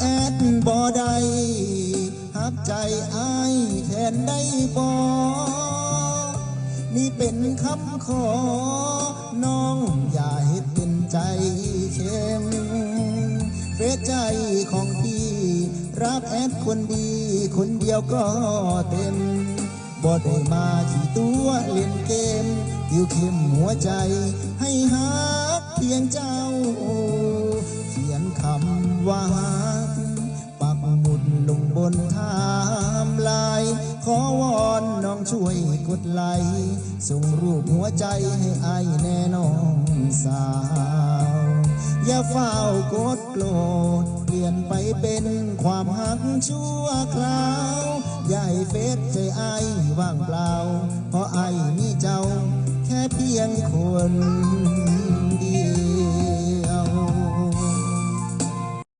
แอดบ่ได้ฮักใจอายแทนได้บ่นี่เป็นคำขอ น้องอย่าเฮ็ดเป็นใจเข้มเฟซใจของพี่ รับแอดคนดี คนเดียวก็เต็มบ่ได้มาขี่ตัวเล่นเกมติวเข้มหัวใจให้ฮักเพียงเจ้าเขียนคำว่า นไทม์ไลน์ขอวอนน้องช่วยกดไลค์ส่งรูปหัวใจให้อายแน่น้องสาว อย่าเฝ้ากดโกรธเปลี่ยนไปเป็นความหักชั่วคราวให้เฟซใจไอว่างเปล่า เพราะไอมีเจ้าแค่เพียงคน